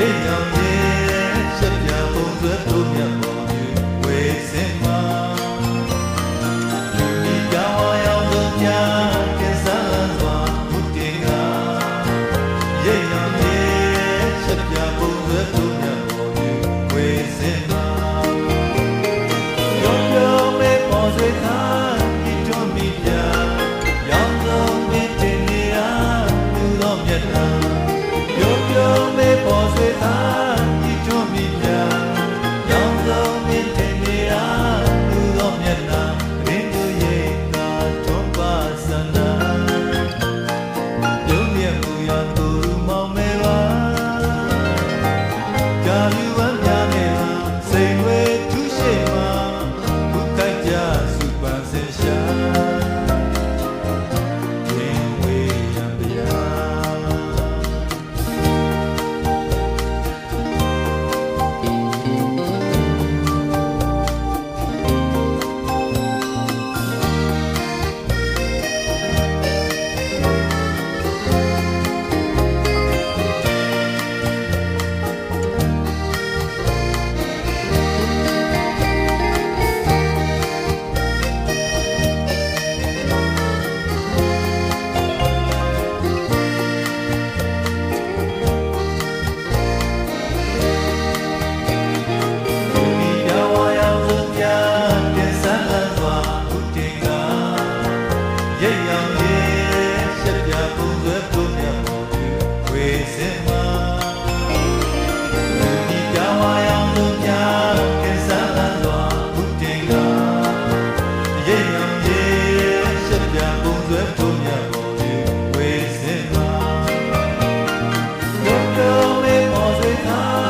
ရိပ်ရောင်ရဲရှက်ပြပုံသွဲတို့မြတ်ပေါ်မြူဝေစင်မှာဒီကြောင်ရောင်တို့မြတ်ကစားစွာဘုတင်ကရိပ်ရောင်ရဲရှက်ပြပုံသွဲတို့မြတ်ပေါ်မြူဝေစင်မှာရောင်ရောင်မေပေါ်စေခါ come.